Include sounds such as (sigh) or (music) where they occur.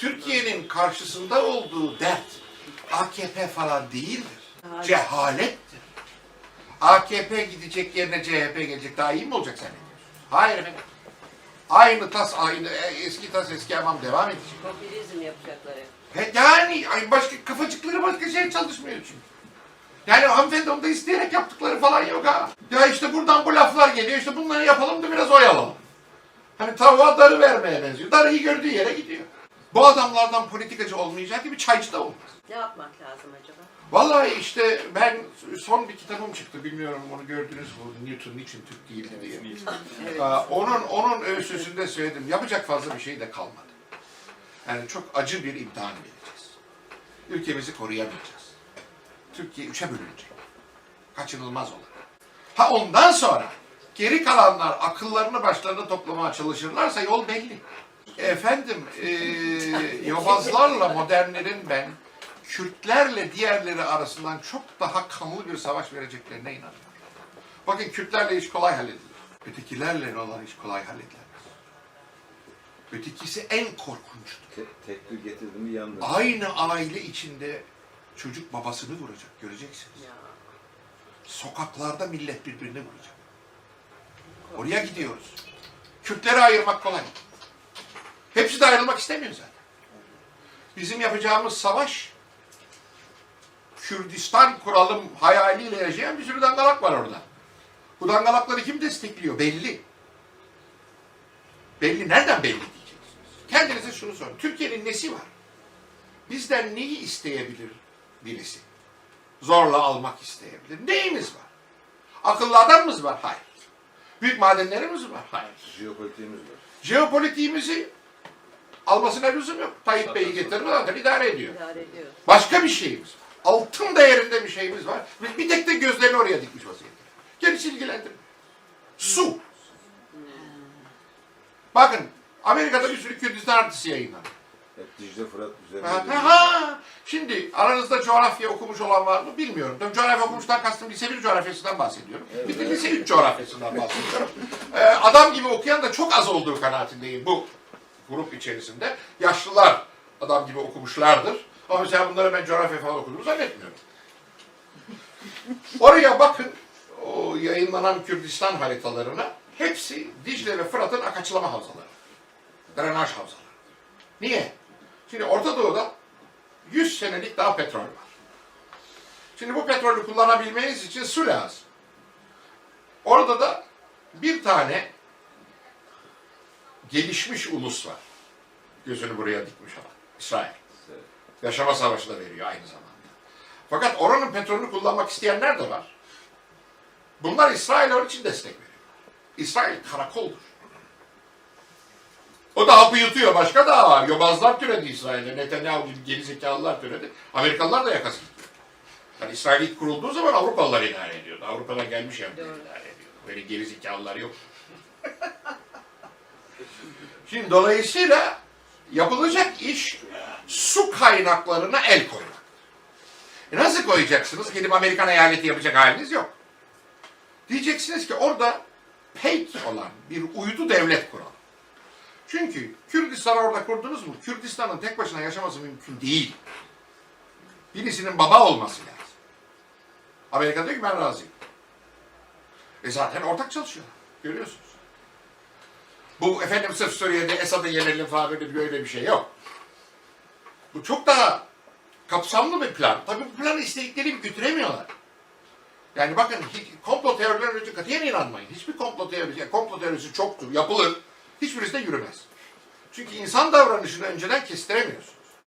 Türkiye'nin karşısında olduğu dert AKP falan değildir. Cehalettir. AKP gidecek yerine CHP gelecek daha iyi mi olacak zannediyorsun? Hayır efendim. Aynı tas aynı e, eski tas eski hamam devam edecek. Popülizm yapacaklar. He, Yani ay başka kafacıkları başka şey çalışmıyor çünkü. Yani hanımefendi onu da isteyerek yaptıkları falan yok ha. Ya işte buradan bu laflar geliyor işte bunları yapalım da biraz oyalalım. Hani tavuğa darı vermeye benziyor. Darıyı gördüğü yere gidiyor. Bu adamlardan politikacı olmayacak gibi çaycı da olmaz. Ne yapmak lazım acaba? Vallahi işte ben son bir kitabım çıktı bilmiyorum onu gördünüz mü Newton niçin Türk değildi diye. (laughs) Aa, onun onun ölçüsünde söyledim yapacak fazla bir şey de kalmadı. Yani çok acı bir imtihan vereceğiz. Ülkemizi koruyamayacağız. Türkiye üçe bölünecek. Kaçınılmaz olarak. Ha ondan sonra geri kalanlar akıllarını başlarına toplamaya çalışırlarsa yol belli. Efendim, eee yobazlarla modernlerin ben Kürtlerle diğerleri arasından çok daha kanlı bir savaş vereceklerine inanıyorum. Bakın Kürtlerle iş kolay halledilir. Ötekilerle olan iş kolay halledilemez. Ötekisi en korkunçtur. Te tekbir getirdim mi yandı. Aynı aile içinde çocuk babasını vuracak, göreceksiniz. Ya. Sokaklarda millet birbirini vuracak. Oraya gidiyoruz. Kürtleri ayırmak kolay. Hepsi de ayrılmak istemiyor zaten. Bizim yapacağımız savaş Kürdistan kuralım hayaliyle yaşayan bir sürü dangalak var orada. Bu dangalakları kim destekliyor? Belli. Belli. Nereden belli diyeceksiniz? Kendinize şunu sorun. Türkiye'nin nesi var? Bizden neyi isteyebilir birisi? Zorla almak isteyebilir. Neyimiz var? Akıllı adamımız var? Hayır. Büyük madenlerimiz var? Hayır. Jeopolitiğimiz var. Jeopolitiğimizi almasına lüzum yok. Tayyip Bey'i getirir zaten idare ediyor. İdare ediyoruz. Başka bir şeyimiz. Altın değerinde bir şeyimiz var. Ve bir tek de gözlerini oraya dikmiş vaziyette. Gerisi ilgilendirmiyor. Su. Bakın Amerika'da bir sürü Kürdistan artisi yayınlanıyor. Hep Dicle Fırat üzerinde. Ha, ha. Şimdi aranızda coğrafya okumuş olan var mı bilmiyorum. Tabii coğrafya okumuştan kastım lise 1 coğrafyasından bahsediyorum. Bir de lise 3 coğrafyasından bahsediyorum. Ee, adam gibi okuyan da çok az olduğu kanaatindeyim bu grup içerisinde. Yaşlılar adam gibi okumuşlardır. Ama mesela bunları ben coğrafya falan okuduğumu zannetmiyorum. Oraya bakın o yayınlanan Kürdistan haritalarına hepsi Dicle ve Fırat'ın akaçlama havzaları. Drenaj havzaları. Niye? Şimdi Orta Doğu'da 100 senelik daha petrol var. Şimdi bu petrolü kullanabilmeniz için su lazım. Orada da bir tane gelişmiş ulus var. Gözünü buraya dikmiş olan. İsrail. Yaşama savaşı da veriyor aynı zamanda. Fakat oranın petrolünü kullanmak isteyenler de var. Bunlar İsrail'e onun için destek veriyor. İsrail karakoldur. O da hapı yutuyor. Başka da var. Yobazlar türedi İsrail'e. Netanyahu gibi gerizekalılar türedi. Amerikalılar da yakası gidiyor. Yani İsrail ilk kurulduğu zaman Avrupalılar idare ediyordu. Avrupa'dan gelmiş Doğru. idare ediyordu. Böyle gerizekalılar yok. Şimdi dolayısıyla yapılacak iş su kaynaklarına el koymak. E nasıl koyacaksınız? Gidip Amerikan eyaleti yapacak haliniz yok. Diyeceksiniz ki orada pek olan bir uydu devlet kuralım. Çünkü Kürdistan orada kurdunuz mu? Kürdistan'ın tek başına yaşaması mümkün değil. Birisinin baba olması lazım. Amerika diyor ki ben razıyım. E zaten ortak çalışıyorlar. Görüyorsunuz. Bu efendim sırf Suriye'de Esad'ı yenelim falan böyle, böyle bir şey yok. Bu çok daha kapsamlı bir plan. Tabii bu planı istedikleri götüremiyorlar. Yani bakın komplo teorilerine önce katiyen inanmayın. Hiçbir komplo teorisi, yani komplo teorisi çoktur, yapılır. Hiçbirisi de yürümez. Çünkü insan davranışını önceden kestiremiyorsun.